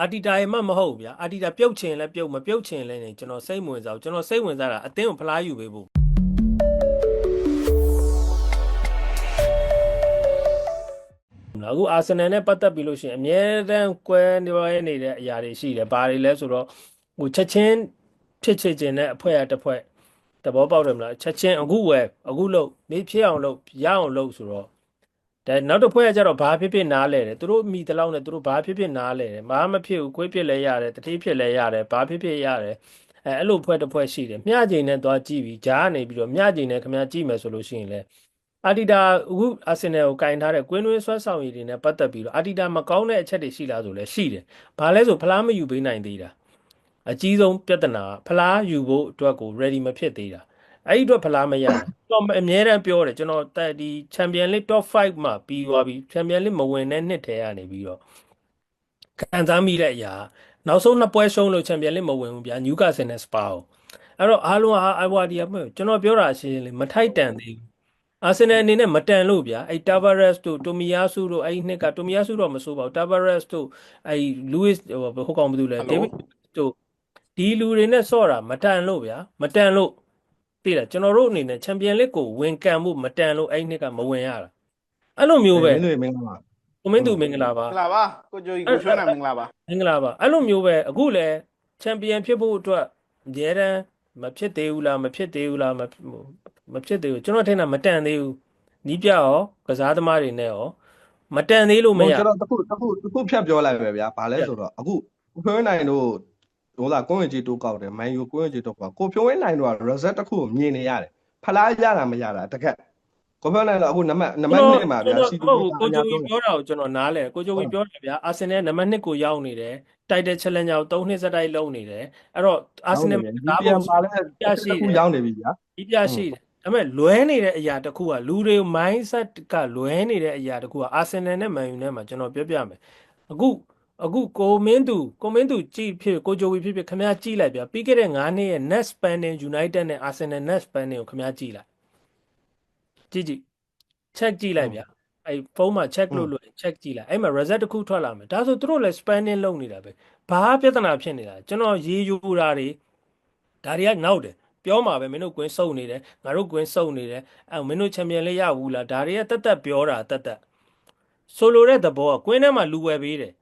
အာတီတာရေမှမဟုတ်ဘူးဗျာအာတီတာပြုတ်ချင်လဲပြုတ်မပြုတ်ချင်လဲနေကျွန်တော်စိတ်ဝင်စားဘူးကျွန်တော်စိတ်ဝင်စားတာအတင်းကိုဖလားယူပေးဖို့အခုအာဆင်နယ်နဲ့ပတ်သက်ပြီးလို့ရှိရင်အမြဲတမ်းကွဲနေရနေတဲ့အရာတွေရှိတယ်ဘာတွေလဲဆိုတော့ဟိုချက်ချင်းဖြစ်ချင်ခြင်းနဲ့အဖွဲအတစ်ဖွဲ့သဘောပေါက်တယ်မလားချက်ချင်းအခုဝယ်အခုလို့နေဖြစ်အောင်လို့ရအောင်လို့ဆိုတော့ ဒါနောက်တစ်ဖွဲ့ကကြတော့ဘာဖြစ်ဖြစ်နားလဲတယ်သူတို့မိတလောက်နဲ့သူတို့ဘာဖြစ်ဖြစ်နားလဲတယ်ဘာမှမဖြစ်ဘူးခွေးဖြစ်လဲရတယ်တတိဖြစ်လဲရတယ်ဘာဖြစ်ဖြစ်ရတယ်အဲအဲ့လိုဖွဲ့တစ်ဖွဲ့ရှိတယ်မျှချိန်နဲ့သွားကြည့်ပြီးဂျားကနေပြီးတော့မျှချိန်နဲ့ခင်ဗျားကြည့်မယ်ဆိုလို့ရှိရင်လဲအာတီတာအခုအာဆင်နယ်ကိုကင်ထားတဲ့ကွင်းတွင်းဆွဲဆောင်ရည်တွေနဲ့ပတ်သက်ပြီးတော့အာတီတာမကောင်းတဲ့အချက်တွေရှိလားဆိုလဲရှိတယ်ဘာလဲဆိုဖလားမယူပေးနိုင်သေးတာအကြီးဆုံးပြဿနာကဖလားယူဖို့အတွက်ကို ready မဖြစ်သေးတာ အဲ့ဒီအတွက်ဖလားမရဘူးတော့အမြဲတမ်းပြောတယ်ကျွန်တော်တက်ဒီ Champion League Top 5မှာပြီးသွားပြီ Champion League မဝင်တဲ့နှစ်ထဲကနေပြီးတော့ခံစားမိတဲ့အရာနောက်ဆုံးနှစ်ပွဲရှုံးလို့ Champion League မဝင်ဘူးဗျာ Newcastle နဲ့ Spa ကိုအဲ့တော့အားလုံးဟာ Iwadi ကကျွန်တော်ပြောတာရှင်းရှင်းလေးမထိုက်တန်သေးဘူးအာဆင်နယ်အနေနဲ့မတန်လို့ဗျာအဲ့ Tavares တို့ Tomiyasu တို့အဲ့ဒီနှစ်က Tomiyasu တော့မဆိုးပါဘူး Tavares တို့အဲ့ Luis ဟိုဟိုကောင်ဘာလို့လဲ David တို့ဒီလူတွေနဲ့ဆော့တာမတန်လို့ဗျာမတန်လို့ သိလားကျွန်တော်တို့အနေနဲ့ချန်ပီယံလစ်ကိုဝင်ကန်မှုမတန်လို့အဲ့ဒီနှစ်ကမဝင်ရတာအဲ့လိုမျိုးပဲမင်းတို့မင်္ဂလာပါကိုမင်းသူမင်္ဂလာပါမင်္ဂလာပါကိုကြိုကြီးကိုရွှေနိုင်မင်္ဂလာပါမင်္ဂလာပါအဲ့လိုမျိုးပဲအခုလဲချန်ပီယံဖြစ်ဖို့အတွက်အများတန်းမဖြစ်သေးဘူးလားမဖြစ်သေးဘူးလားမမဖြစ်သေးဘူးကျွန်တော်ထင်တာမတန်သေးဘူးနီးပြရောကစားသမားတွေနဲ့ရောမတန်သေးလို့မရကျွန်တော်တခုတခုတခုဖြတ်ပြောလိုက်ပဲဗျာဘာလဲဆိုတော့အခုဖြိုးဝင်းနိုင်တို့ ဟိုလာကိုဝင်ကြီးတိုးကောက်တယ်မန်ယူကိုဝင်ကြီးတိုးကောက်ကိုဖြိုးဝင်းနိုင်တို့က reset တခုကိုမြင်နေရတယ်ဖလားရတာမရတာတကက်ကိုဖြိုးနိုင်တော့အခုနံပါတ်နံပါတ်1မှာဗျာစီကိုကိုဂျိုဝီပြောတာကိုကျွန်တော်နားလဲကိုဂျိုဝီပြောတယ်ဗျာအာဆင်နယ်နံပါတ်2ကိုရောက်နေတယ်တိုက်တဲ့ challenge ကို3နှစ်စတိုက်လုံးနေတယ်အဲ့တော့အာဆင်နယ်ဒါပြန်ပါလဲတခုရောက်နေပြီဗျာဒီပြရှိတယ်ဒါပေမဲ့လွဲနေတဲ့အရာတစ်ခုကလူတွေ mindset ကလွဲနေတဲ့အရာတစ်ခုကအာဆင်နယ်နဲ့မန်ယူနဲ့မှာကျွန်တော်ပြောပြမယ်အခု အခုကိုမင်းသူကိုမင်းသူကြည့်ဖြစ်ကိုဂျိုဝီဖြစ်ဖြစ်ခင်ဗျားကြည့်လိုက်ဗျာပြီးခဲ့တဲ့9နှစ်ရဲ့ net spending United နဲ့ Arsenal net spending ကိုခင်ဗျားကြည့်လိုက်ကြည့်ကြည့် check ကြည့်လိုက်ဗျာအဲ့ဖုန်းမှာ check လို့လို့ check ကြည့်လိုက်အဲ့မှာ result တစ်ခုထွက်လာမယ်ဒါဆိုသူတို့လည်း spending လုပ်နေတာပဲဘာပြဿနာဖြစ်နေတာကျွန်တော်ရေးယူတာတွေဒါတွေကနောက်တယ်ပြောမှာပဲမင်းတို့ကွင်းစုံနေတယ်ငါတို့ကွင်းစုံနေတယ်အဲ့မင်းတို့ချန်ပီယံလေးရဘူးလားဒါတွေကတက်တက်ပြောတာတက်တက်ဆိုလိုတဲ့သဘောကကွင်းထဲမှာလူဝယ်ပေးတယ်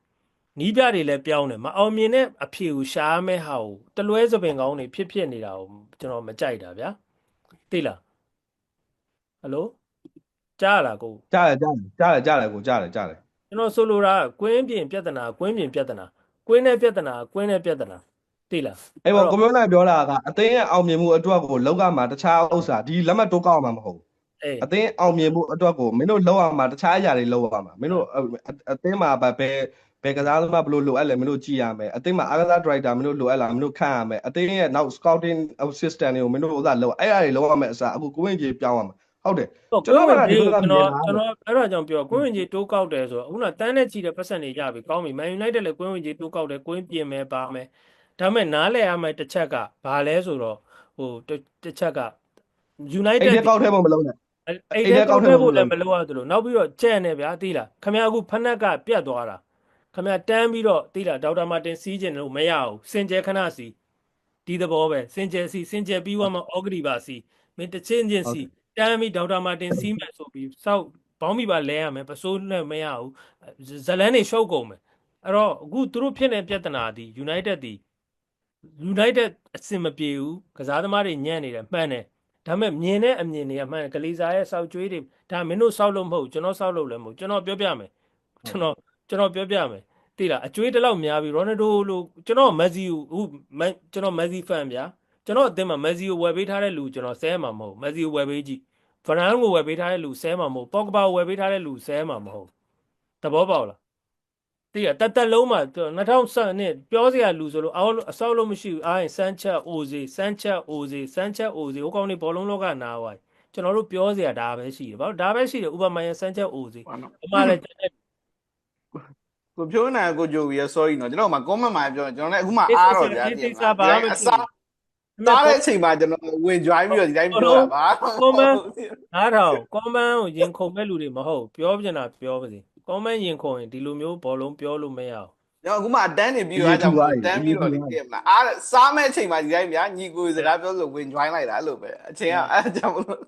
နီးပြတွေလည်းပြောင်းတယ်မအောင်မြင်တဲ့အဖြေကိုရှားမဲ့ဟာကိုတလွဲစပင်ကောင်းတွေဖြစ်ဖြစ်နေတာကိုကျွန်တော်မကြိုက်တာဗျာသိလားဟယ်လိုကြားလားကိုကြားတယ်ကြားတယ်ကြားတယ်ကြားတယ်ကိုကြားတယ်ကြားတယ်ကျွန်တော်ဆိုလိုတာကကွင်းပြင်ပြဿနာကွင်းပြင်ပြဿနာကွင်းနဲ့ပြဿနာကွင်းနဲ့ပြဿနာသိလားအဲ့ပေါ်ကိုမျိုးနိုင်ပြောတာကအသင်းရဲ့အောင်မြင်မှုအတွက်ကိုလောက်ကမှာတခြားဥစ္စာဒီလက်မှတ်တိုးကောက်မှာမဟုတ်ဘူး အေးအသင်းအောင်မြင်မှုအတွက်ကိုမင်းတို့လောက်ရမှာတခြားအရာတွေလောက်ရမှာမင်းတို့အသင်းမှာဘယ်ဘယ်ကစားသမားဘလို့လိုအပ်လဲမင်းတို့ကြည့်ရမယ်အသင်းမှာအားကစား director မင်းတို့လိုအပ်လားမင်းတို့ခန့်ရမယ်အသင်းရဲ့နောက် scouting assistant တွေကိုမင်းတို့ဥစားလောက်အဲ့အရာတွေလောက်ရမယ်အစားအခုကိုဝင်ကြီးပြောင်းရမှာဟုတ်တယ်ဟုတ်ကျွန်တော်ကဒီကျွန်ဘက်ကမြင်တော်တာကျွန်တော်အဲ့ဒါကြောင့်ပြောကွင်းဝင်ကြီးတိုးကောက်တယ်ဆိုတော့ခုနတန်းနဲ့ချီတဲ့ပတ်စံတွေရပြီကောင်းပြီ Man United လည်းကွင်းဝင်ကြီးတိုးကောက်တယ်ကွင်းပြင်မယ်ပါမယ်ဒါပေမဲ့နားလဲရမယ်တစ်ချက်ကဘာလဲဆိုတော့ဟိုတစ်ချက်ကအဲ့ United ဒီကောက်ထဲမှာမလုံးနဲ့ အဲ့အဲ့အဲ့ဒီဒီကောကောက်က်ထဲထဲဖို့ဖို့လလည်းည်းမလိုရသလိုနောက်ပြီးတော့ကြက်နေဗျာသိလားခမရအခုဖနက်ကပြတ်သွားတာခမရတန်းပြီးတော့သိလားဒေါက်တာမာတင်စီးကျင်လို့မရဘူးစင်ကြယ်ခဏစီဒီသဘောပဲစင်ကြယ်စီစင်ကြယ်ပြီးသွားမှဩဂရီပါစီမင်းတစ်ချင်းချင်းစီတန်းပြီးဒေါက်တာမာတင်စီးမယ်ဆိုပြီးစောက်ဘောင်းမိပါလဲရမယ်ပစိုးနဲ့မရဘူးဇလန်းနေရှုပ်ကုန်မယ်အဲ့တော့အခုသူတို့ဖြစ်နေတဲ့ပြဿနာဒီ United ဒီ United အဆင်မပြေဘူးကစားသမားတွေညံ့နေတယ်မှန်တယ် ဒါပေမဲ့မြင်တဲ့အမြင်တွေကမှန်တယ်ကလေးစားရဲ့စောက်ကျွေးတွေဒါမင်းတို့စောက်လို့မဟုတ်ဘူးကျွန်တော်စောက်လို့လည်းမဟုတ်ဘူးကျွန်တော်ပြောပြမယ်ကျွန်တော်ကျွန်တော်ပြောပြမယ်သိလားအကျွေးတစ်လောက်များပြီရိုနယ်ဒိုလို့ကျွန်တော်မက်ဆီကိုအခုမက်ကျွန်တော်မက်ဆီဖန်ဗျာကျွန်တော်အသင်းမှာမက်ဆီကိုဝယ်ပေးထားတဲ့လူကျွန်တော်ဆဲမှာမဟုတ်ဘူးမက်ဆီကိုဝယ်ပေးကြည့်ဖရန်ကိုဝယ်ပေးထားတဲ့လူဆဲမှာမဟုတ်ပေါ့ကဘာကိုဝယ်ပေးထားတဲ့လူဆဲမှာမဟုတ်သဘောပေါက်လား တည်ရတက်တက်လုံးမှာ2012နှစ်ပြောစရာလူဆိုလို့အောက်အဆောက်လို့မရှိဘူးအားရင်စမ်းချက်အိုစီစမ်းချက်အိုစီစမ်းချက်အိုစီဟိုကောင်နေဘောလုံးလောကနားသွားကျွန်တော်တို့ပြောစရာဒါပဲရှိတယ်ဗောဒါပဲရှိတယ်ဥပမာရစမ်းချက်အိုစီဟုတ်နော်အမှလည်းတဲ့ကိုဖြိုးနိုင်ကိုကြိုကြီးရ sorry နော်ကျွန်တော်မှ comment မှာပြောကျွန်တော်လည်းအခုမှအားတော့ဗျာဒီစားဘာမှမအဖြစ်စားတားတဲ့အချိန်မှာကျွန်တော်ဝင် join ပြီးတော့ဒီတိုင်းပြောတာပါအားတော့ကွန်မန်းကိုရင်ခုန်မဲ့လူတွေမဟုတ်ပြောပြနေတာပြောပါစေ ကွန်မန်းရင်ခုန်ရင်ဒီလိုမျိုးဘောလုံးပြောလို့မရအောင်ကျွန်တော်အခုမှအတန်းနေပြီးတော့အားကြောင့်မို့တန်းပြီးတော့လေကဲမလားအားစားမဲ့အချိန်မှာဒီတိုင်းဗျာညီကိုစကားပြောလို့ဝင် join လိုက်တာအဲ့လိုပဲအချိန်ကအဲ့ကြောင့်မလို့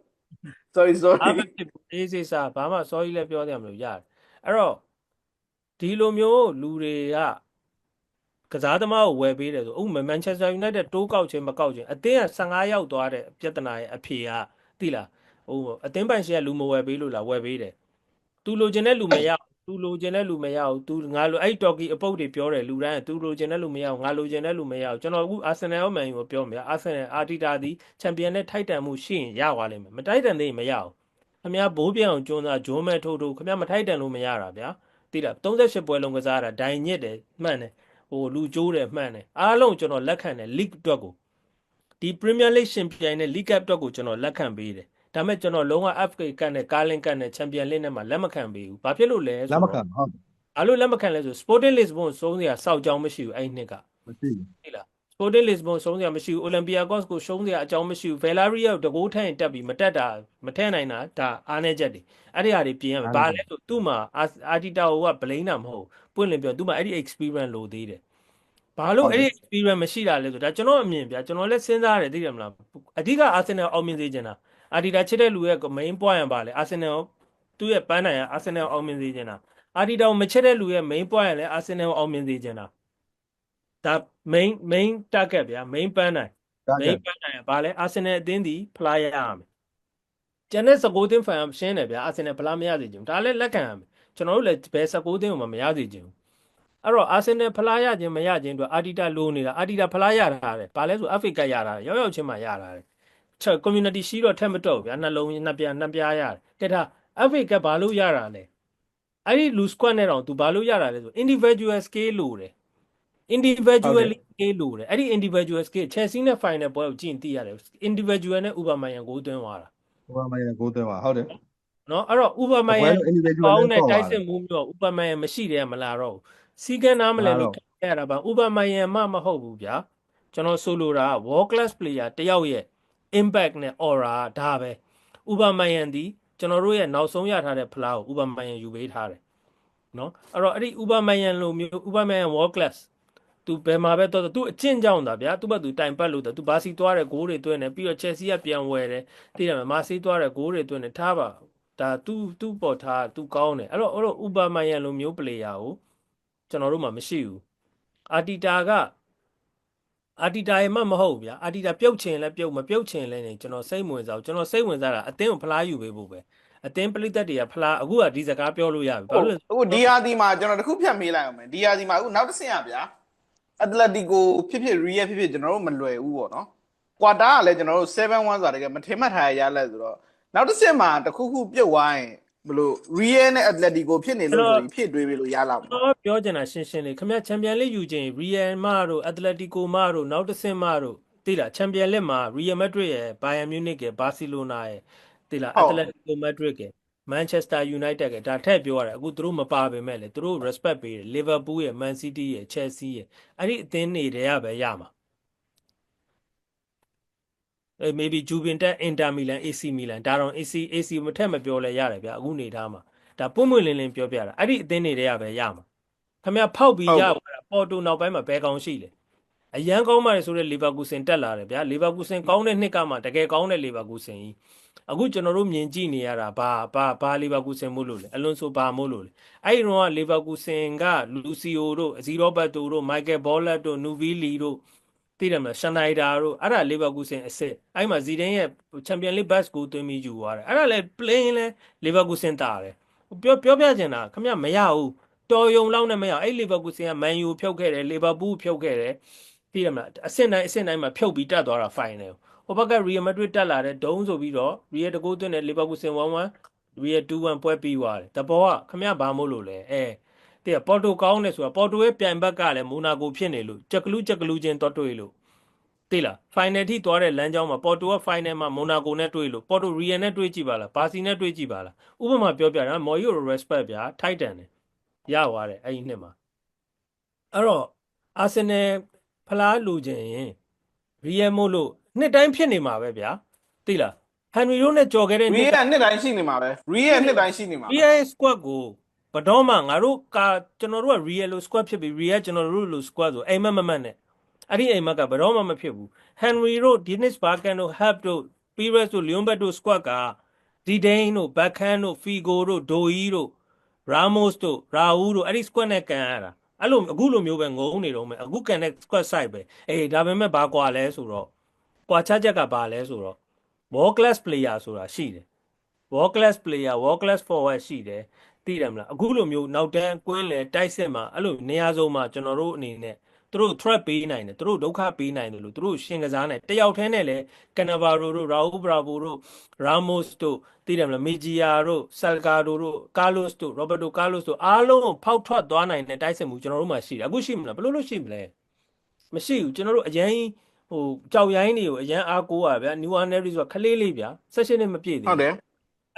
sorry အား sorry မဖြစ်ဘူးအေးစိစားဘာမှ sorry လည်းပြောတယ်မလို့ရတယ်အဲ့တော့ဒီလိုမျိုးလူတွေကကစားသမားကိုဝယ်ပေးတယ်ဆိုဥပမာ Manchester United တိုးကောက်ခြင်းမကောက်ခြင်းအသင်းက15ရောက်သွားတဲ့ပြဿနာရဲ့အဖြေကသိလားဟိုအသင်းပိုင်ရှင်ကလူမဝယ်ပေးလို့လားဝယ်ပေးတယ်သူလိုချင်တဲ့လူမရဘူး သူလိုချင်တဲ့လူမရဘူးသူငါလိုအဲ့တော်ကီအပုတ်တွေပြောတယ်လူတိုင်းကသူလိုချင်တဲ့လူမရဘူးငါလိုချင်တဲ့လူမရဘူးကျွန်တော်အခု Arsenal ရော Man U ကိုပြောမှာ Arsenal အာတီတာဒီချန်ပီယံနဲ့ထိုက်တန်မှုရှိရင်ရသွားလိမ့်မယ်မထိုက်တန်သေးရင်မရဘူးခမရဘိုးပြောင်ကျွန်းသားဂျိုးမဲထိုးထိုးခမရမထိုက်တန်လို့မရတာဗျာသိလား38ပွဲလုံးကစားတာဒိုင်ညစ်တယ်မှန်တယ်ဟိုလူကျိုးတယ်မှန်တယ်အားလုံးကျွန်တော်လက်ခံတယ် league အတွက်ကိုဒီ Premier League ရှင်ပြိုင်တဲ့ League Cup အတွက်ကိုကျွန်တော်လက်ခံပေးတယ် ဒါပေမဲ့ကျွန်တော်လုံးဝ FA ကတ်နဲ့ Carling ကတ်နဲ့ Champion League နဲ့မှလက်မခံပေးဘူးဘာဖြစ်လို့လဲဆိုလက်မတော့ခံဟုတ်အားလို့လက်မခံလဲဆို Sporting Lisbon စုံးစရာစောက်ကြောင်းမရှိဘူးအဲ့ဒီနှစ်ကမရှိဘူးသိလား Sporting Lisbon ရှုံးစရာမရှိဘူး Olympiacos ကိုရှုံးစရာအကြောင်းမရှိဘူး Villarreal တကိုးထိုင်တက်ပြီးမတက်တာမထည့်နိုင်တာဒါအားနေချက်တွေအဲ့ဒီဟာတွေပြင်ရမယ်ဘာလဲဆိုသူ့မှာအာတီတာဟိုက blame တာမဟုတ်ပွင့်လင်းပြောသူ့မှာအဲ့ဒီ experience လိုသေးတယ်ဘာလို့အဲ့ဒီ experience မရှိတာလဲဆိုဒါကျွန်တော်အမြင်ဗျာကျွန်တော်လည်းစဉ်းစားရတယ်သိတယ်မလားအဓိက Arsenal အောင်မြင်စေချင်တာ အာတီတာချစ်တဲ့လူရဲ့ main point ကဘာလဲ Arsenal သူ့ရဲ့ပန်းနိုင်က Arsenal အောင်မြင်စေချင်တာအာတီတာကိုမချစ်တဲ့လူရဲ့ main point ကလည်း Arsenal အောင်မြင်စေချင်တာဒါ main main target ဗျာ main ပန်းနိုင်ဒါကမိတ်ပန်းနိုင်ဘာလဲအာဆင်နယ်အသင်းဒီဖလားရရမယ်ကျန်တဲ့19သင်းဖန်ရှင်းတယ်ဗျာအာဆင်နယ်ဖလားမရစေချင်ဘူးဒါလည်းလက်ခံရမယ်ကျွန်တော်တို့လည်းဘယ်19သင်းကိုမှမရစေချင်ဘူးအဲ့တော့အာဆင်နယ်ဖလားရခြင်းမရခြင်းအတွက်အာတီတာလိုနေတာအာတီတာဖလားရတာတဲ့ဘာလဲဆိုအဖရိကရတာတဲ့ရောက်ရောက်ချင်းမှရတာတဲ့ချက် community ရှိတော့ထက်မတော့ဗျာနှလုံးနှစ်ပြားနှစ်ပြားရတယ်ကဲဒါအဖရိကဘာလို့ရတာလဲအဲ့ဒီ loose squad နဲ့တော့ तू ဘာလို့ရတာလဲဆို individual scale လိုတယ် individually scale လိုတယ်အဲ့ဒီ individual scale Chelsea နဲ့ final ပွဲကိုကြည့်ရင်သိရတယ် individual နဲ့ Aubameyang ကိုသွင်းသွားတာဟိုကမှကိုသွင်းပါဟုတ်တယ်နော်အဲ့တော့ဘယ် Aubameyang လို individual ကောင်းတဲ့နဲ့တိုက်ပေါ့စစ်မှုမျိုး Aubameyang မရှိတယ်မလားတော့ဘူးစီကန်းနားမလဲလို့ခက်ရတာပါ Aubameyang မှမဟုတ်ဘူးဗျာကျွန်တော်ဆိုလိုတာက world class player တယောက်ရဲ့ impact နဲ့ aura ဒါပဲ Aubameyang ဒီကျွန်တော်တို့ရဲ့နောက်ဆုံးရထားတဲ့ဖလားကို Aubameyang ယူပေးထားတယ်နော်အဲ့တော့အဲ့ဒီ Aubameyang လိုမျိုး Aubameyang world class သူဘယ်မှာပဲတော့သူအကျင့်ကြောင်းတာဗျာသူ့ဘက်သူတိုင်ပတ်လို့သူဘာစီသွားတယ်ဂိုးတွေသွင်းတယ်ပြီးတော့ Chelsea ကပြန်ဝယ်တယ်သိတယ်မလားမာစီသွားတယ်ဂိုးတွေသွင်းတယ်ထားပါဒါသူသူ့ပေါ်ထားသူကောင်းတယ်အဲ့တော့အဲ့တော့ Aubameyang လိုမျိုး player ကိုကျွန်တော်တို့မှမရှိဘူးအာတီတာက အာတီတာရဲ့မှမဟုတ်ဘူးဗျာအာတီတာပြုတ်ချင်လဲပြုတ်မပြုတ်ချင်လဲနေကျွန်တော်စိတ်ဝင်စားဘူးကျွန်တော်စိတ်ဝင်စားတာအတင်းကိုဖလားယူပေးဖို့ပဲအတင်းပလိသတ်တွေကဖလားအခုကဒီစကားပြောလို့ရပြီဘာလို့လဲအခုဒီဟာဒီမှာကျွန်တော်တခုဖြတ်မေးလိုက်အောင်မယ်ဒီဟာဒီမှာအခုနောက်တစ်ဆင့်ရဗျာအက်တလက်တီကိုဖြစ်ဖြစ်ရီယယ်ဖြစ်ဖြစ်ကျွန်တော်တို့မလွယ်ဘူးပေါ့နော်ကွာတာကလည်းကျွန်တော်တို့7-1ဆိုတာတကယ်မထင်မှတ်ထားရရလဲဆိုတော့နောက်တစ်ဆင့်မှာတခုခုပြုတ်သွားရင် ဘလို့ရီယယ်နဲ့အက်တလက်တီကိုဖြစ်နေလို့ဆိုပြီးဖြစ်တွေးပြီးလို့ရလောက်တော့ပြောချင်တာရှင်းရှင်းလေးခင်ဗျချန်ပီယံလိယူခြင်းရီယယ်မတို့အက်တလက်တီကိုမတို့နောက်တစ်ဆင့်မတို့သိလားချန်ပီယံလိမှာရီယယ်မက်ဒရစ်ရဲ့ဘိုင်ယန်မြူးနစ်ရဲ့ဘာစီလိုနာရဲ့သိလားအက်တလက်တီကိုမက်ဒရစ်ရဲ့မန်ချက်စတာယူနိုက်တက်ကဒါထည့်ပြောရတယ်အခုသူတို့မပါပေမဲ့လေသူတို့ respect ပေးတယ်လီဗာပူးရဲ့မန်စီးတီးရဲ့ချယ်ဆီရဲ့အဲ့ဒီအသင်းတွေတည်းကပဲရမှာ အဲ maybe Juventus Inter Milan AC Milan ဒါတော့ AC AC မထက်မပြောလဲရတယ်ဗျအခုနေထားမှာဒါပွင့်ပွင့်လင်းလင်းပြောပြတာအဲ့ဒီအသင်းတွေတည်းကပဲရမှာခမရဖောက်ပြီးရပါတာပေါ်တူနောက်ပိုင်းမှာဘယ်ကောင်းရှိလဲအရန်ကောင်းပါလေဆိုတဲ့လီဗာပူးစင်တက်လာတယ်ဗျာလီဗာပူးစင်ကောင်းတဲ့နှစ်ကမှတကယ်ကောင်းတဲ့လီဗာပူးစင်ကြီးအခုကျွန်တော်တို့မြင်ကြည့်နေရတာဘာဘာဘာလီဗာပူးဆင်မို့လို့လဲအလွန်ဆိုဘာမို့လို့လဲအဲ့ဒီတော့ကလီဗာပူးဆင်ကလူစီယိုတို့အဇီရောဘတ်တိုတို့မိုက်ကယ်ဘောလက်တို့နူဗီလီတို့ သိတယ်မလားရှန်နိုက်ဒါတို့အဲ့ဒါလီဗာပူးဆင်အစ်စ်အဲ့မှာဇီဒန်ရဲ့ချန်ပီယံလိဘတ်ကိုသွင်းပြီးယူသွားတယ်အဲ့ဒါလည်း plain လဲလီဗာပူးဆင်တာတယ်ပြောပြောပြချင်တာခမရမရဘူးတော်ယုံလောက်နဲ့မရအဲ့လီဗာပူးဆင်ကမန်ယူဖြုတ်ခဲ့တယ်လီဗာပူးဖြုတ်ခဲ့တယ်သိတယ်မလားအဆင့်တိုင်းအဆင့်တိုင်းမှာဖြုတ်ပြီးတက်သွားတာဖိုင်တယ်ဟိုဘက်ကရီယယ်မက်ဒရစ်တက်လာတဲ့ဒုံးဆိုပြီးတော့ရီယယ်တကူသွင်းတဲ့လီဗာပူးဆင်1-1ရီယယ်2-1ပွဲပြီးသွားတယ်တဘောကခမရဘာမို့လို့လဲအဲ တဲ့ပေါ်တိုကောင်းတယ်ဆိုတာပေါ်တိုရဲ့ပြိုင်ဘက်ကလည်းမိုနာကိုဖြစ်နေလို့ကြက်ကလူးကြက်ကလူးချင်းတော့တွေ့လို့သိလားဖိုင်နယ်ထိသွားတဲ့လမ်းကြောင်းမှာပေါ်တိုကဖိုင်နယ်မှာမိုနာကိုနဲ့တွေ့လို့ပေါ်တိုရီယယ်နဲ့တွေ့ကြည့်ပါလားဘာစီနဲ့တွေ့ကြည့်ပါလားဥပမာပြောပြတာမော်ယို respect ဗျာထိုက်တန်တယ်ရသွားတယ်အဲ့ဒီနှစ်မှာအဲ့တော့အာဆင်နယ်ဖလားလူချင်းရင်ရီယယ်မို့လို့နှစ်တိုင်းဖြစ်နေမှာပဲဗျာသိလားဟန်ရီတို့နဲ့ကြော်ခဲ့တဲ့ရီနှစ်ယယ်နှစ်တိုင်းရှိနေမှာပဲရီယယ်နှစ်တိုင်းရှိနေမှာပဲ BI squad ကို ဘဘတော်မှငါတို့ကကျွန်တော်တို့က real လို့ squad ဖြစ်ပြီး real ကျွန်တော်တို့လို့ squad ဆိုအိမ်မက်မမတ်နဲ့အဲ့ဒီအိမ်မက်ကဘတော်မှမဖြစ်ဘူး Henry တို့ Dennis Barkan တို့ Hub တို့ Pires တို့ Leonberg တို့ squad က Zidane တို့ Beckham တို့ Figo တို့ Doi တို့ Ramos တို့ Raul တို့အဲ့ဒီ squad နဲ့ကန်ရတာအဲ့လိုအခုလိုမျိုးပဲငုံနေတော့မယ်အခုကန်တဲ့ squad side ပဲအေးဒါပေမဲ့ဘာကွာလဲဆိုတော့ကွာခြားချက်ကဘာလဲဆိုတော့ world class player ဆိုတာရှိတယ် world class player world class forward ရှိတယ် သိတယ်မလားအခုလိုမျိုးနောက်တန်းကွင်းလေတိုက်စစ်မှာအဲ့လိုနေရာစုံမှာကျွန်တော်တို့အနေနဲ့သူတို့ threat ပေးနိုင်တယ်သူတို့ဒုက္ခပေးနိုင်တယ်လို့သူတို့ရှင်ကစားနိုင်တယောက်တည်းနဲ့လည်းကန်နာဗာရိုတို့ရာဦးဘရာဗိုတို့ရာမို့စ်တို့သိတယ်မလားမေဂျီယာတို့ဆယ်ကာဒိုတို့ကာလော့စ်တို့ရောဘတ်တိုကာလော့စ်တို့အားလုံးကိုဖောက်ထွက်သွားနိုင်တဲ့တိုက်စစ်မှုကျွန်တော်တို့မှာရှိတယ်အခုရှိမလားဘယ်လိုလုပ်ရှိမလဲမရှိဘူးကျွန်တော်တို့အရင်ဟိုကြောက်ရိုင်းတွေကိုအရင်အားကိုးရဗျာ new anary ဆိုတာခလေးလေးဗျာ16နှစ်မပြည့်သေးဟုတ်ဘူးတယ်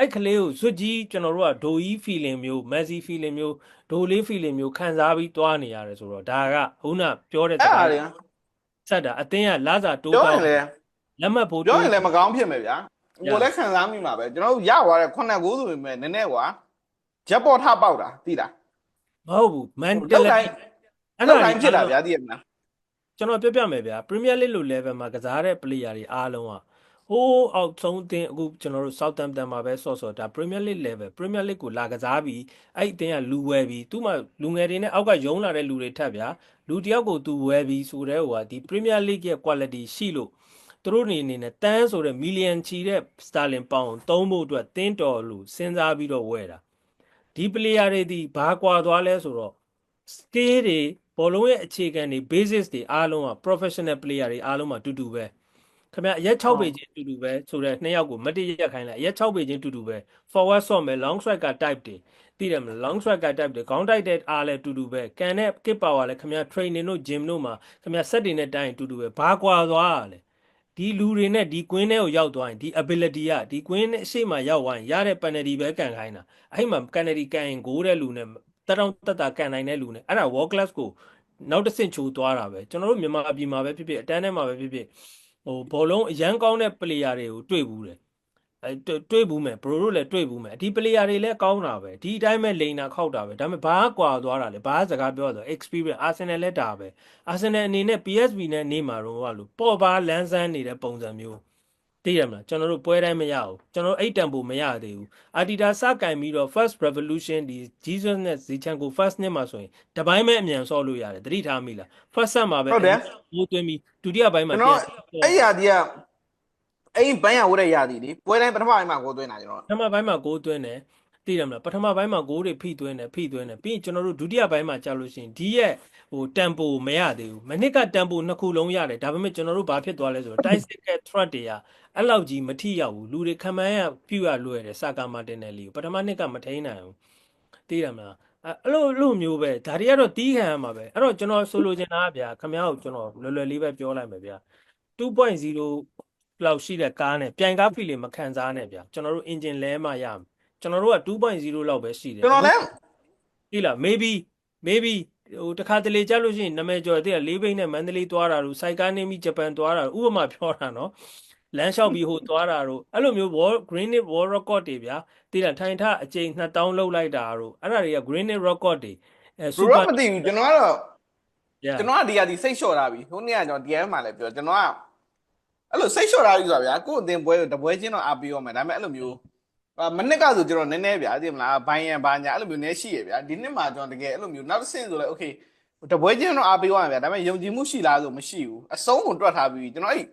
အဲ့ကလေးကိုဇွတ်ကြီးကျွန်တော်တို့ကဒိုကြီး feeling မျိုး messy feeling မျိုးဒိုလေး feeling မျိုးခံစားပြီးတွားနေရတယ်ဆိုတော့ဒါကခုနပြောတဲ့အဲ့စကားဒါတွေဆက်တာအတင်းကလာစာတိုးပြောကောရင်းင်လေလက်မှတ်ဖို့ပြောရင်လည်းမကောင်းဖြစ်မယ်ဗျာရကိုလည်းခံစားမိမှာပဲကျွန်တော်တို့ရသွားတဲ့ခုနှစ်ကိုးဆိုပေမဲ့နည်းနည်းကွာရက်ပေါ်ထပေါက်တာသိလားမဟုတ်ဘူးတုတ် mentality တိုင်းအဲ့တုဒါတ်တိုင်းဖြစ်တာတွေဗျာသိရမလားကျွန်တော်ပြောပြမယ်ဗျာ Premier League လို level မှာကစားတဲ့ player တွေအားလုံးက ဟိုးအောက်ဆုံးအသင်းအခုကျွန်တော်တို့ Southampton မှာပဲဆော့ဆော့ဒါ Premier League level Premier League ကိုလာကစားပြီးအဲ့ဒီအသင်းကလူဝယ်ပြီးသူ့မှာလူငယ်တွေနဲ့အောက်ကယုံလာတဲ့လူတွေထက်ဗျာလူတစ်ယောက်ကိုသူဝယ်ပြီးဆိုတဲ့ဟိုကဒီ Premier League ရဲ့ quality ရှိလို့သူတို့နေအနေနဲ့တန်းဆိုတဲ့ million ချီတဲ့ sterling pound သုံးဖို့အတွက်တင်းတော်လို့စဉ်းစားပြီးတော့ဝယ်တာဒီ player တွေဒီဘာကွာသွားလဲဆိုတော့ skill တွေဘောလုံးရဲ့အခြေခံတွေ basis တွေအားလုံးက professional player တွေအားလုံးမှာတူတူပဲ ခင်ဗျအရက်6ပေချင်းတူတူပဲဆိုတော့နှစ်ယောက်ကိုမတည့်ရက်ခိုင်းလိုက်အရက်6ပေချင်းတူတူပဲ forward ဆော့မယ် long striker type တွေသိတယ်မလား long striker type တွေခေါင်းတိုက်တဲ့အားလည်းတူတူပဲကန်တဲ့ kick power လည်းခင်ဗျ training တို့ gym တို့မှာခင်ဗျ set တွေနဲ့တိုင်းတူတူပဲဘာကွာသွားရလဲဒီလူတွေနဲ့ဒီ queen ထဲကိုရောက်သွားရင်ဒီ ability ကဒီ queen နဲ့အရှိမရောက်သွားရင်ရတဲ့ penalty ပဲကန်ခိုင်းတာအဲ့မှာ penalty ကန်ရင် goal တဲ့လူနဲ့တတောင်တက်တာကန်နိုင်တဲ့လူနဲ့အဲ့ဒါ world class ကိုနောက်တစ်ဆင့်ချိုးသွားတာပဲကျွန်တော်တို့မြန်မာပြည်မှာပဲဖြစ်ဖြစ်အတန်းထဲမှာပဲဖြစ်ဖြစ် ဟိုဘောလုံးအရန်ကောင်းတဲ့ player တွေကိုတွေ့ဘူးတယ်အဲတွေ့တွေ့ဘူးမယ်ဘရိုတို့လည်းတွေ့ဘူးမယ်ဒီ player တွေလည်းကောင်းတာပဲဒီအတိုင်းပဲလိန်တာခောက်တာပဲဒါပေမဲ့ဘာကွာသွားတာလဲဘာစကားပြောရတော့ experience Arsenal လည်းဒါပဲ Arsenal အနေနဲ့ PSV နဲ့နေမှာတော့ဟိုလိုပေါ်ပါလန်းဆန်းနေတဲ့ပုံစံမျိုး သိရမလားကျွန်တော်တို့ပွဲတိုင်းမရဘူးကျွန်တော်တို့အဲ့တန်ပိုမရသေးဘူး Adidas စကင်ပြီးတော့ first revolution ဒီ Jesus နဲ့ Zinchenko first နှစ်မှာဆိုရင်တပိုင်းမဲ့အမြန်ဆော့လို့ရတယ်သတိထားမိလား first ဆက်မှာပဲဟုတ်တယ်မိုးသွင်းပြီးဒုတိယပိုင်းမှာကျွန်တော်ပြန်အဲ့ရာဒီကအဲ့ဘန်းရဝတ်တဲ့ရာဒီလေပွဲတိုင်းပထမပိုင်းမှာကိုသွင်းတာကျွန်တော်ပထမပိုင်းမှာဂိုးသွင်းတယ် သိတယ်မလားပထမပိုင်းမှာဂိုးတွေဖိသွင်းတယ်ဖိသွင်းတယ်ပြီးရင်ကျွန်တော်တို့ဒုတိယပိုင်းမှာကြာလို့ရှိရင်ဒီရဲ့ဟိုတမ်ပိုမရသေးဘူးမနစ်ကတမ်ပိုနှစ်ခုလုံးရတယ်ဒါပေမဲ့ကျွန်တော်တို့ဘာဖြစ်သွားလဲဆိုတော့တိုက်စစ်က threat တွေကအဲ့လောက်ကြီးမထိရောက်ဘူးလူတွေခံမှန်းရပြူရလွယ်တယ်စာကာမာတင်နယ်လီကိုပထမနှစ်ကမထိန်နိုင်ဘူးသိတယ်မလားအဲ့အဲ့လိုအဲ့လိုမျိုးပဲဒါတွေကတော့တီးခံရမှာပဲအဲ့တော့ကျွန်တော်ဆိုလိုချင်တာကဗျာခမ ्या ကိုကျွန်တော်လွယ်လွယ်လေးပဲပြောလိုက်မယ်ဗျာ2.0လောက်ရှိတဲ့ကားနဲ့ပြိုင်ကားဖီလင်မခံစားနဲ့ဗျာကျွန်တော်တို့ engine လဲမှရမယ် ကျွန်တော်တို့က2.0လောက်ပဲရှိတယ်ကျွန်တော်လည်းဒီလား maybe maybe ဟိုတခါတလေကြားလို့ရှိရင်နာမည်ကျော်တဲ့လေးဘိန်းနဲ့မန္တလေးသွားတာတို့စိုက်ကားနေပြီးဂျပန်သွားတာတို့ဥပမာပြောတာနော်လမ်းလျှောက်ပြီးဟိုသွားတာတို့အဲ့လိုမျိုး wall granite wall record တွေဗျာသိလားထိုင်ထအကြိမ်2000လောက်လိုက်တာတို့အဲ့ဒါတွေက granite record တွေအဲဘယ် super တော့မသိဘူးကျွန်တော်ကတော့ yeah ကျွန်တော်ကဒီဟာဒီစိတ်လျှော့တာပြီဟိုနေ့ကကျွန်တော် DM မှာလည်းပြောကျွန်တော်ကအဲ့လိုစိတ်လျှော့တာပြီဆိုတာဗျာကိုယ့်အတင်ပွဲကိုတပွဲချင်းတော့အားပေးရမယ်ဒါပေမဲ့အဲ့လိုမျိုးအာ မနစ်ကဆိုကျွန်တော်နည်းနည်းဗျာသိမလားဘိုင်းရန်ဘာညာအဲ့လိုမျိုးနည်းရှိရဗျာဒီနှစ်မှာကျွန်တော်တကယ်အဲ့လိုမျိုးနောက်တစ်ဆင့်ဆိုလဲ okay တပွဲချင်းတော့အားပေးရမယ်ဗျာဒါပေမဲ့ယုံကြည်မှုရှိလားဆိုမရှိဘူးအဆုံးကိုတွက်ထားပြီးကျွန်တော်အဲ့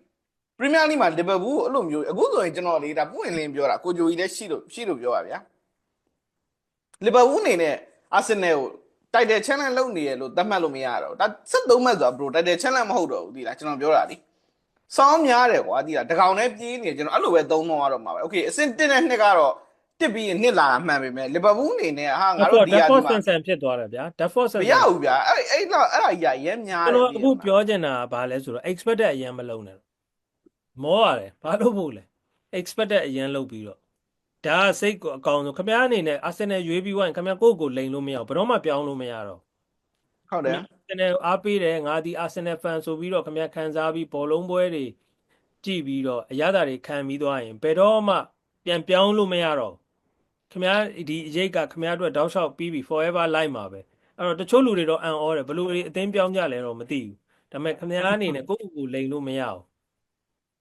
Premier League မှာ Liverpool အဲ့လိုမျိုးအခုဆိုရင်ကျွန်တော်လေဒါပွင့်လင်းပြောတာကိုဂျိုကြီးလည်းရှိလို့ရှိလို့ပြောပါဗျာ Liverpool အနေနဲ့ Arsenal ကို title challenge လုပ်နေရလို့သတ်မှတ်လို့မရတော့ဘူးဒါ73မှတ်ဆိုတာ bro title challenge မဟုတ်တော့ဘူးဒီလားကျွန်တော်ပြောတာဒီ စောင်းများတယ်ကွာဒီလားတကောင်နဲ့ပြေးနေကျွန်တော်အဲ့လိုပဲသုံးမောရတော့မှာပဲ okay အဆင့်1နဲ့2ကတော့တစ်ပြီးရင်နှစ်လာတာမှန်ပေမဲ့ Liverpool အနေနဲ့ဟာငါတို့ဒီဒါဟာ for ဒီမှာ sense ဖြစ်သွားတယ်ဗျာဒါ for မ sense ရဘူးဗျာအဲ့အဲ့တော့အဲ့ဒါကြီးကရဲများကျွန်တယ်တော်အခုပြောချင်တာကဘာလဲဆိုတော့ expected အရင်မလုံးနဲ့မောရတယ်ဘာလို့ဖို့လဲ expected အရင်လုပ်ပြီးတော့ဒါကစိတ်ကိုအကောင်ဆုံးခမ ्या အနေနဲ့ Arsenal ရွေးပြီးဝိုင်းခမ ्या ကိုယ့်ကိုလိန်လို့မရဘူးဘယ်တော့မှပြောင်းလို့မရတော့ဟုတ်တယ် Arsenal အားပေးတယ်ငါဒီ Arsenal fan ဆိုပြီးတော့ခမ ्या ခံစားပြီးဘောလုံးပွဲတွေကြည့်ပြီးတော့အရသာတွေခံပြီးသွားရင်ဘယ်တော့မှပြန်ပြောင်းလို့မရတော့ခင်ဗျားဒီအရေးကခင်ဗျားအတွက်တောက်လျှောက်ပြီးပြီ forever life မှာပဲအဲ့တော့တချို့လူတွေတော့အံ့ဩတယ်ဘယ်လိုတွေအသိပြောင်းကြလဲတော့မသိဘူးဒါပေမဲ့ခင်ဗျားအနေနဲ့ကိုယ့်ကိုယ်ကိုလိန်လို့မရအောင်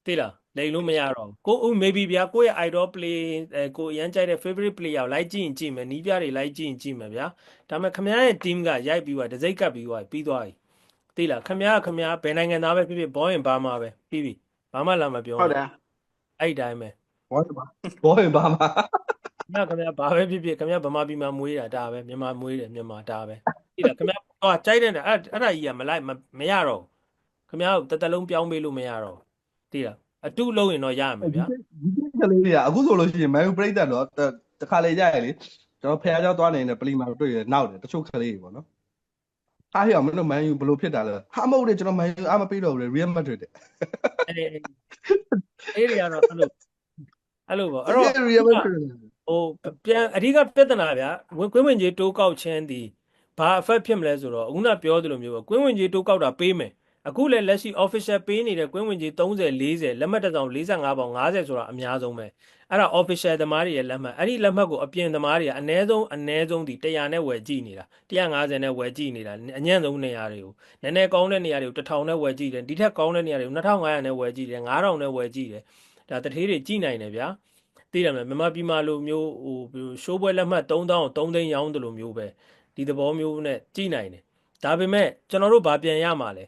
သိလား လိန်လို့မရတော့ဘူးကိုယ့် maybe ဗျာကိုယ့်ရဲ့ idol play အဲကိုယ်အရန်ကြိုက်တဲ့ favorite player ကိုလိုက်ကြည့်ရင်ကြည့်မယ်နီးပြတွေလိုက်ကြည့်ရင်ကြည့်မယ်ဗျာဒါပေမဲ့ခင်ဗျားရဲ့ team ကရိုက်ပြီးသွားတစိမ့်ကပ်ပြီးသွားပြီးသွားပြီသိလားခင်ဗျားကခင်ဗျားဘယ်နိုင်ငံသားပဲဖြစ်ဖြစ်ဘောရင်ဘာမှပဲပြီးပြီဘာမှလာမပြောဟုတ်တယ်အဲ့ဒီတိုင်းပဲဘောပါဘောရင်ပါမှာခင်ဗျာခင်ဗျာဘာပဲဖြစ်ဖြစ်ခင်ဗျာဗမာပြည်မှာမွေးတာဒါပဲမြန်မာမွေးတယ်မြန်မာဒါပဲသိလားခင်ဗျာဟောကြိုက်တဲ့အဲ့အဲ့ဒါကြီးကမလိုက်မမရတော့ဘူးခင်ဗျာတသက်လုံးပြောင်းပေးလို့မရတော့ဘူးသိလား အတုလုံးရင်တော့ရမယ်ဗျာ ဒီကလေးတွေကအခုဆိုလို့ရှိရင်မန်ယူပြိတ်တက်တော့တခါလေကြရလေကျွန်တော်ဖះเจ้าသွားနေတဲ့ပလီမာတွေ့ရနောက်တယ်တချို့ကလေးတွေပေါ့နော်အားရမင်းတို့မန်ယူဘယ်လိုဖြစ်တာလဲဟာမဟုတ်တယ်ကျွန်တော်မန်ယူအားမပေးတော့ဘူးလေ Real Madrid တဲ့ အဲ့ဒီအဲ့ဒီကတော့အဲ့လိုအဲ့လိုပေါ့အဲ့တော့ Real Madrid ဟိုပြန်အဓိကပြဿနာဗျာဝင်ကွင်းဝင်ကြီးတိုးကောက်ခြင်းဒီဘာ effect ဖြစ်မလဲဆိုတော့အခုနပြောသလိုမျိုးပေါ့ကွင်းဝင်ကြီးတိုးကောက်တာပေးမယ် အခုလည်းလက်ရှိ official ပေးနေတဲ့ကွင်းဝင်ကြီး30 40လက်မှတ်တစ်စောင်45ပေါင်50ဆိုတာအများဆုံးပဲအဲ့ဒါ official သမားတွေရဲ့လက်မှတ်အဲ့ဒီလက်မှတ်ကိုအပြင်သမားတွေကအနည်းဆုံးအနည်းဆုံးဒီ100နဲ့ဝယ်ကြည့်နေတာ150နဲ့ဝယ်ကြည့်နေတာအညံ့ဆုံးနေရာတွေကိုနည်းနည်းကောင်းတဲ့နေရာတွေကို1000နဲ့ဝယ်ကြည့်တယ်ဒီထက်ကောင်းတဲ့နေရာတွေကို2500နဲ့ဝယ်ကြည့်တယ်9000နဲ့ဝယ်ကြည့်တယ်ဒါတထေးတွေကြည့်နိုင်တယ်ဗျာသိတယ်မလားမြန်မာပြည်မှာလိုမျိုးဟိုဘယ်လိုရှိုးပွဲလက်မှတ်3000 3သိန်းရောင်းတယ်လို့မျိုးပဲဒီသဘောမျိုးနဲ့ကြည်နိုင်တယ်ဒါပေမဲ့ကျွန်တော်တို့ဗာပြန်ရမှာလဲ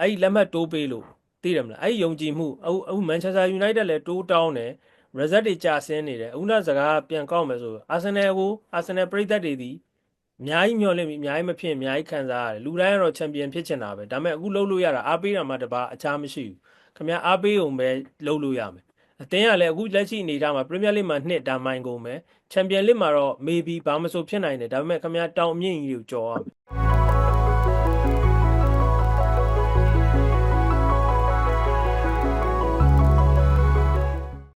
အဲ့ဒီလက်မှတ်တိုးပေးလို့သိတယ်မလားအဲ့ဒီယုံကြည်မှုအခုအခု Manchester United လည်းတိုးတောင်းတယ် result တွေကျဆင်းနေတယ်အခုနောက်စကားပြန်ကောက်မယ်ဆို Arsenal ကို Arsenal ပရိသတ်တွေဒီအများကြီးမျှော်လင့်ပြီးအများကြီးမဖြစ်အများကြီးခံစားရတယ်လူတိုင်းကတော့ချန်ပီယံဖြစ်ချင်တာပဲဒါပေမဲ့အခုလှုပ်လို့ရတာအားပေးတာမှတပါအခြားမရှိဘူးခင်ဗျာအားပေးုံပဲလှုပ်လို့ရမယ်အတင်းကလည်းအခုလက်ရှိအနေအထားမှာ Premier League မှာနှစ်ဒါမိုင်ကုန်မယ် Champion League မှာတော့ maybe ဘာမဆိုဖြစ်နိုင်တယ်ဒါပေမဲ့ခင်ဗျားတောင်အမြင့်ကြီးကိုကြော်ရမယ်